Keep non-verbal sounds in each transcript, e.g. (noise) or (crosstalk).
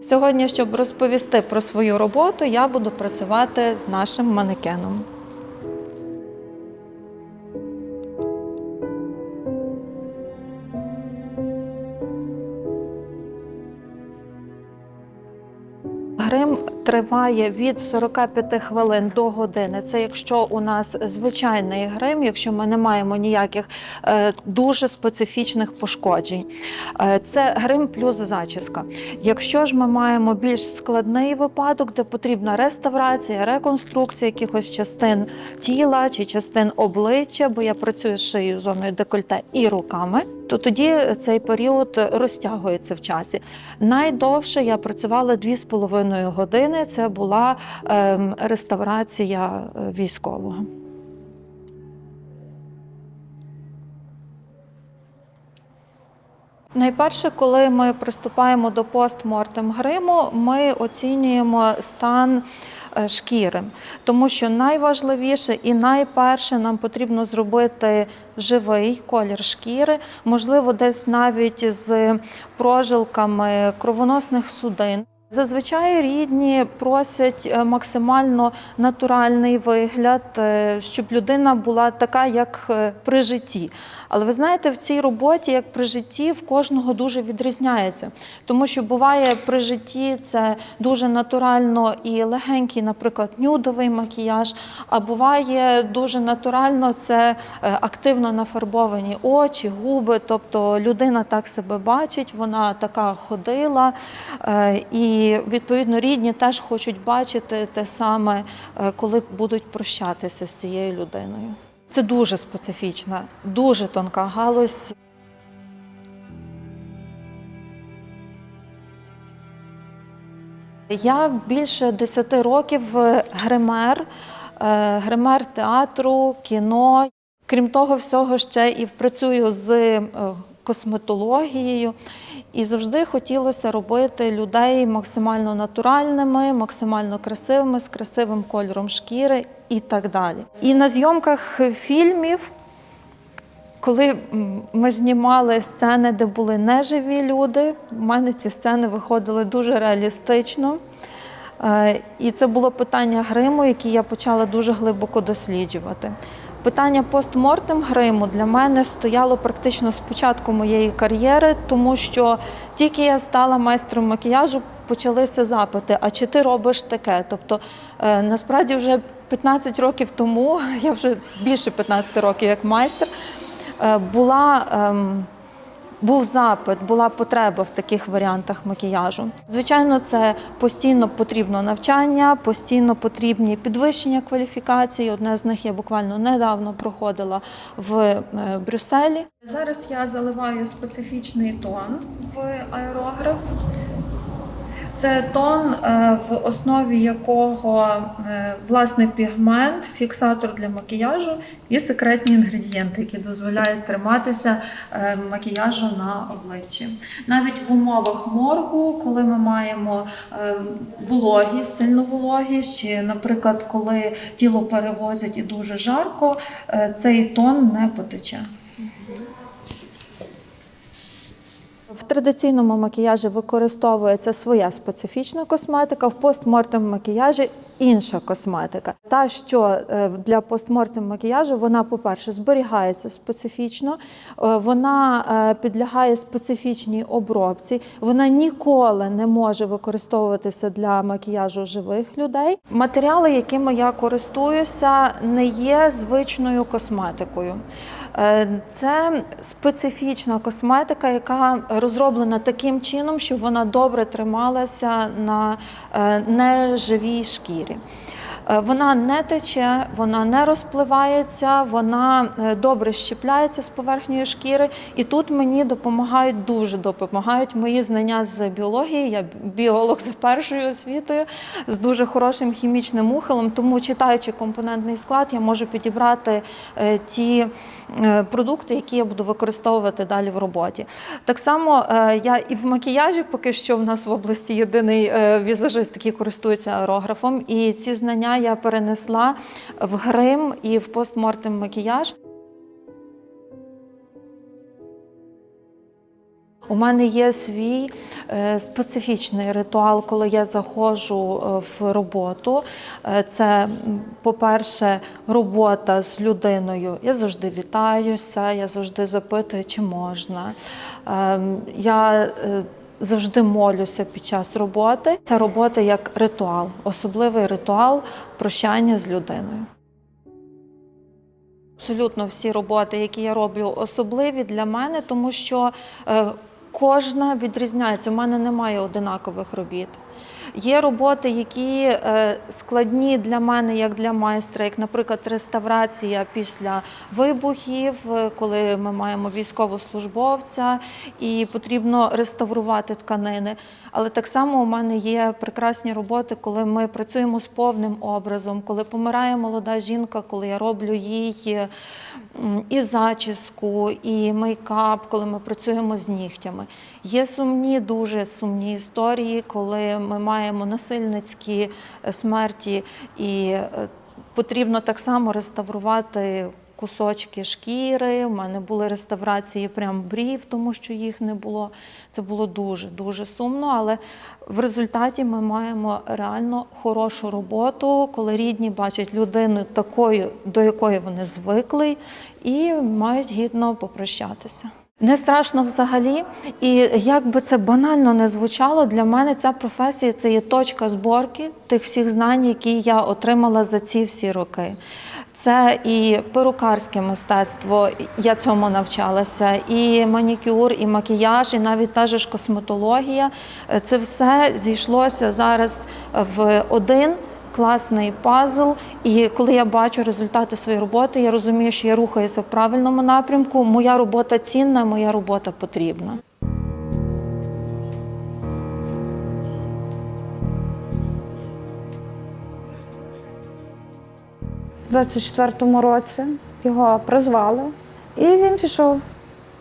Сьогодні, щоб розповісти про свою роботу, я буду працювати з нашим манекеном. Триває від 45 хвилин до години. Це якщо у нас звичайний грим, якщо ми не маємо ніяких е, дуже специфічних пошкоджень. Е, це грим плюс зачіска. Якщо ж ми маємо більш складний випадок, де потрібна реставрація, реконструкція якихось частин тіла чи частин обличчя, бо я працюю з шиєю, зоною декольте і руками, то тоді цей період розтягується в часі. Найдовше я працювала 2,5 години. Це була ем, реставрація е, військового. Найперше, коли ми приступаємо до постмортем гриму, ми оцінюємо стан шкіри, тому що найважливіше і найперше нам потрібно зробити живий колір шкіри, можливо, десь навіть з прожилками кровоносних судин. Зазвичай рідні просять е, максимально натуральний вигляд, е, щоб людина була така, як е, при житті. Але ви знаєте, в цій роботі, як при житті, в кожного дуже відрізняється. Тому що буває при житті це дуже натурально і легенький, наприклад, нюдовий макіяж, а буває дуже натурально це активно нафарбовані очі, губи. Тобто людина так себе бачить, вона така ходила. е, І відповідно рідні теж хочуть бачити те саме, е, коли будуть прощатися з цією людиною. Це дуже специфічна, дуже тонка галузь. Я більше 10 років е, гример, е, гример театру, кіно. Крім того, всього ще і працюю з косметологією. І завжди хотілося робити людей максимально натуральними, максимально красивими, з красивим кольором шкіри і так далі. І на зйомках фільмів коли ми знімали сцени, де були неживі люди, в мене ці сцени виходили дуже реалістично. Е, І це було питання гриму, яке я почала дуже глибоко досліджувати. Питання постмортем гриму для мене стояло практично з початку моєї кар'єри, тому що тільки я стала майстром макіяжу, почалися запити: а чи ти робиш таке? Тобто, е, насправді, вже 15 років тому, (laughs) я вже більше 15 років як майстер, е, була. Був запит, була потреба в таких варіантах макіяжу. Звичайно, це постійно потрібно навчання, постійно потрібні підвищення кваліфікації. Одне з них я буквально недавно проходила в е, Брюсселі. Зараз я заливаю специфічний тон в аерограф. Це тон, е, в основі якого е, власне пігмент, фіксатор для макіяжу і секретні інгредієнти, які дозволяють триматися е, макіяжу на обличчі. Навіть в умовах моргу, коли ми маємо вологість, сильну вологість, чи, наприклад, коли тіло перевозять і дуже жарко, цей тон не потече. В традиційному макіяжі використовується своя специфічна косметика, в постмортем макіяжі інша косметика. Та, що е, для постмортем макіяжу, вона, по-перше, зберігається специфічно, е, вона е, підлягає специфічній обробці, вона ніколи не може використовуватися для макіяжу живих людей. Матеріали, якими я користуюся, не є звичною косметикою. Е, Це специфічна косметика, яка розроблена таким чином, щоб вона добре трималася на е, неживій шкірі. Е, Вона не тече, вона не розпливається, вона добре щепляється з поверхньої шкіри. І тут мені допомагають дуже допомагають мої знання з біології. Я біолог за першою освітою з дуже хорошим хімічним ухилом. Тому, читаючи компонентний склад, я можу підібрати ті продукти, які я буду використовувати далі в роботі. Так само е, я і в макіяжі, поки що в нас в області єдиний е, візажист, який користується аерографом, і ці знання я перенесла в грим і в постмортем макіяж. У мене є свій е, специфічний ритуал, коли я заходжу е, в роботу. Е, Це, по-перше, робота з людиною. Я завжди вітаюся, я завжди запитую, чи можна. Ем, Я завжди молюся під час роботи. Ця робота як ритуал, особливий ритуал прощання з людиною. Абсолютно всі роботи, які я роблю, особливі для мене, тому що кожна відрізняється. У мене немає одинакових робіт. Є роботи, які е, складні для мене, як для майстра, як, наприклад, реставрація після вибухів, е, коли ми маємо військовослужбовця і потрібно реставрувати тканини. Але так само у мене є прекрасні роботи, коли ми працюємо з повним образом, коли помирає молода жінка, коли я роблю їй і зачіску, і мейкап, коли ми працюємо з нігтями. Є сумні, дуже сумні історії, коли ми маємо насильницькі е, смерті, і е, потрібно так само реставрувати кусочки шкіри. У мене були реставрації прям брів, тому що їх не було. Це було дуже дуже сумно. Але в результаті ми маємо реально хорошу роботу, коли рідні бачать людину такою, до якої вони звикли, і мають гідно попрощатися. Не страшно взагалі, і як би це банально не звучало, для мене ця професія це є точка зборки тих всіх знань, які я отримала за ці всі роки. Це і перукарське мистецтво, я цьому навчалася, і манікюр, і макіяж, і навіть та ж косметологія. Це все зійшлося зараз в один класний пазл. І коли я бачу результати своєї роботи, я розумію, що я рухаюся в правильному напрямку. Моя робота цінна, моя робота потрібна. У 24-му році його призвали, і він пішов.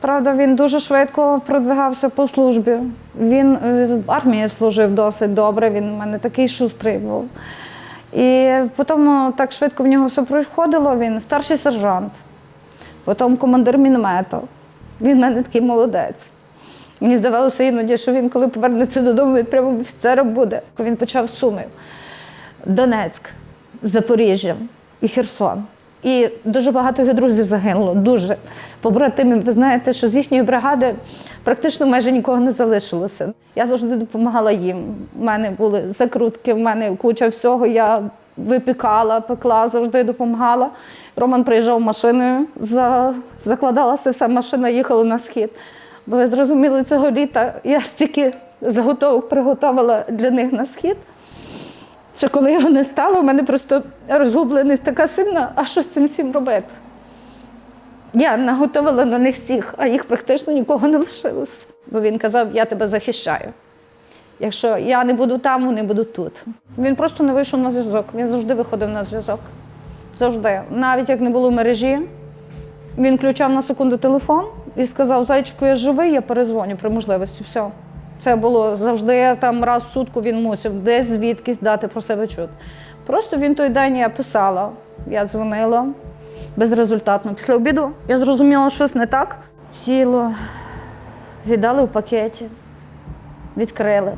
Правда, він дуже швидко продвигався по службі. Він е, в армії служив досить добре, він у мене такий шустрий був. І потім так швидко в нього все проходило. Він старший сержант, потім командир міномета. Він в мене такий молодець. Мені здавалося іноді, що він, коли повернеться додому, він прямо офіцером буде. Він почав сумів. Донецьк, Запоріжжя і Херсон. І дуже багато його друзів загинуло. Дуже побратимів. Ви знаєте, що з їхньої бригади практично майже нікого не залишилося. Я завжди допомагала їм. У мене були закрутки, в мене куча всього. Я випікала, пекла, завжди допомагала. Роман приїжджав машиною, за... закладалася вся машина, їхала на схід. Бо ви зрозуміли, цього літа я стільки заготовок приготувала для них на схід. Що коли його не стало, у мене просто розгубленість така сильна, а що з цим всім робити? Я наготовила на них всіх, а їх практично нікого не лишилось. Бо він казав, я тебе захищаю. Якщо я не буду там, вони будуть тут. Він просто не вийшов на зв'язок. Він завжди виходив на зв'язок. Завжди. Навіть як не було мережі, він включав на секунду телефон і сказав: Зайчику, я живий, я перезвоню при можливості. Все. Це було завжди там раз в сутку він мусив десь звідкись дати про себе чути. Просто він той день я писала, я дзвонила безрезультатно. Після обіду я зрозуміла, що щось не так. Тіло віддали в пакеті, відкрили.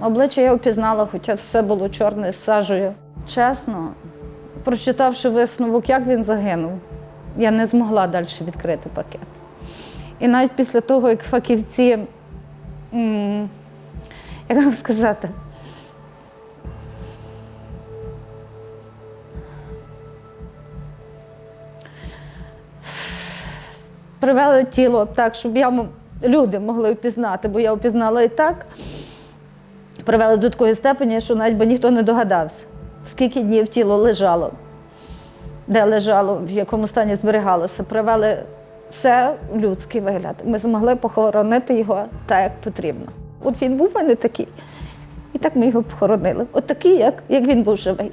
Обличчя я впізнала, хоча все було чорне з сажею. Чесно, прочитавши висновок, як він загинув, я не змогла далі відкрити пакет. І навіть після того, як фахівці як вам сказати, привели тіло так, щоб я, люди могли впізнати, бо я впізнала і так. Привели до такої степені, що навіть би ніхто не догадався, скільки днів тіло лежало, де лежало, в якому стані зберігалося. Привели це людський вигляд. Ми змогли похоронити його так, як потрібно. От він був у мене такий, і так ми його похоронили. От такий, як, як він був живий.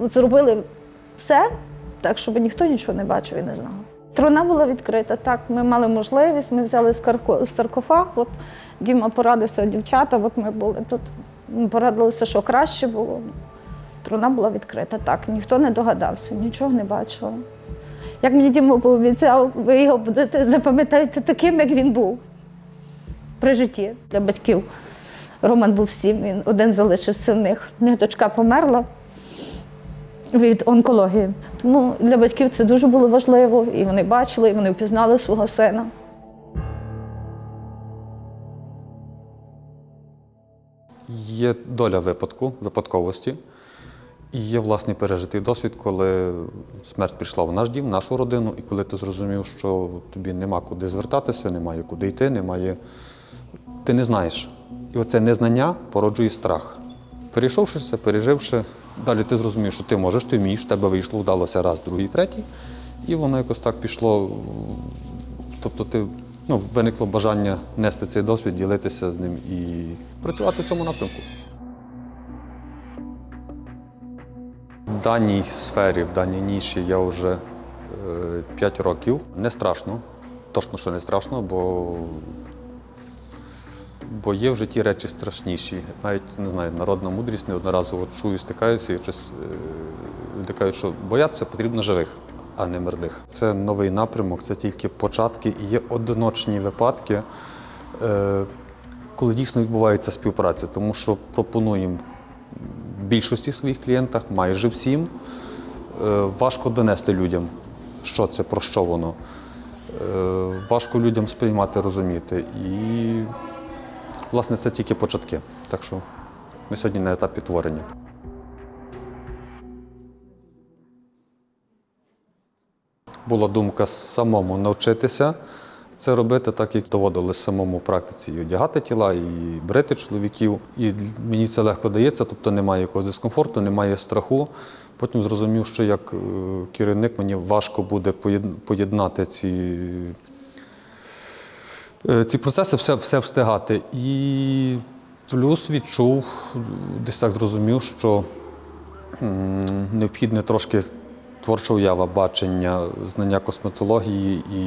Зробили все так, щоб ніхто нічого не бачив і не знав. Труна була відкрита. Так, ми мали можливість, ми взяли саркофаг. От Діма порадився, дівчата, от ми були тут. Ми порадилися, що краще було. Труна була відкрита. Так, ніхто не догадався, нічого не бачила. Як мені Діма пообіцяв, ви його будете запам'ятаєте таким, як він був. при житті для батьків. Роман був сім, він один залишився в них. У дочка померла від онкології. Тому для батьків це дуже було важливо, і вони бачили, і вони впізнали свого сина. Є доля випадку, випадковості, і є власний пережитий досвід, коли смерть прийшла в наш дім, в нашу родину, і коли ти зрозумів, що тобі нема куди звертатися, немає куди йти, немає. Ти не знаєш. І оце незнання породжує страх. Перейшовши це, переживши, далі ти зрозумів, що ти можеш, ти вмієш, тебе вийшло, вдалося раз, другий, третій. І воно якось так пішло. Тобто ти ну, виникло бажання нести цей досвід, ділитися з ним і працювати в цьому напрямку. В даній сфері, в даній ніші я вже 5 років. Не страшно, точно, що не страшно, бо, бо є в житті речі страшніші. Навіть не знаю, народна мудрість неодноразово чую, стикаюся і щось е, люди кажуть, що боятися потрібно живих, а не мертвих. Це новий напрямок, це тільки початки і є одиночні випадки, е, коли дійсно відбувається співпраця, тому що пропонуємо більшості своїх клієнтах, майже всім, е, важко донести людям, що це, про що воно. Е, Важко людям сприймати, розуміти. І, власне, це тільки початки. Так що ми сьогодні на етапі творення. Була думка самому навчитися це робити, так як доводилось самому в практиці і одягати тіла, і брити чоловіків. І мені це легко дається, тобто немає якогось дискомфорту, немає страху. Потім зрозумів, що як е, керівник мені важко буде поєднати ці, е, ці процеси, все, все встигати. І плюс відчув, десь так зрозумів, що необхідне трошки творча уява, бачення, знання косметології, і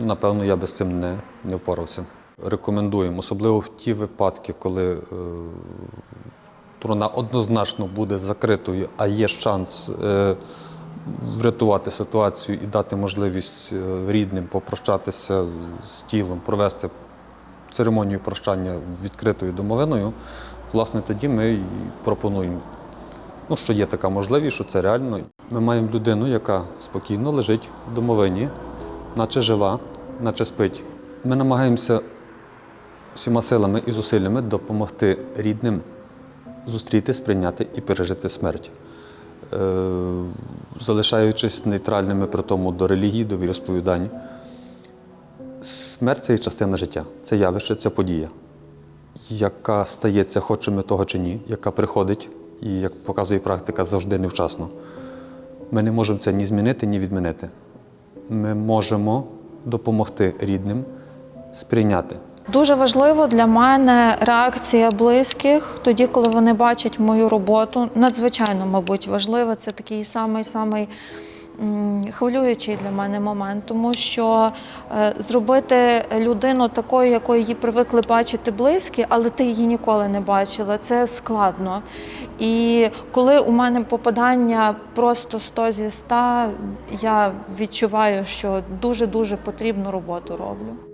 напевно я би з цим не, не впорався. Рекомендуємо, особливо в ті випадки, коли е, вона однозначно буде закритою, а є шанс е, врятувати ситуацію і дати можливість е, рідним попрощатися з тілом, провести церемонію прощання відкритою домовиною. Власне, тоді ми і пропонуємо ну, що є така можливість, що це реально. Ми маємо людину, яка спокійно лежить в домовині, наче жива, наче спить. Ми намагаємося всіма силами і зусиллями допомогти рідним зустріти, сприйняти і пережити смерть. Е, залишаючись нейтральними при тому до релігії, до віросповідань. Смерть це є частина життя, це явище, це подія яка стається, хочемо того чи ні, яка приходить, і як показує практика, завжди невчасно. Ми не можемо це ні змінити, ні відмінити. Ми можемо допомогти рідним сприйняти. Дуже важливо для мене реакція близьких, тоді, коли вони бачать мою роботу. Надзвичайно, мабуть, важливо. Це такий самий самий хвилюючий для мене момент, тому що е, зробити людину такою, якою її привикли бачити близькі, але ти її ніколи не бачила, це складно. І коли у мене попадання просто 100 зі 100, я відчуваю, що дуже дуже потрібну роботу роблю.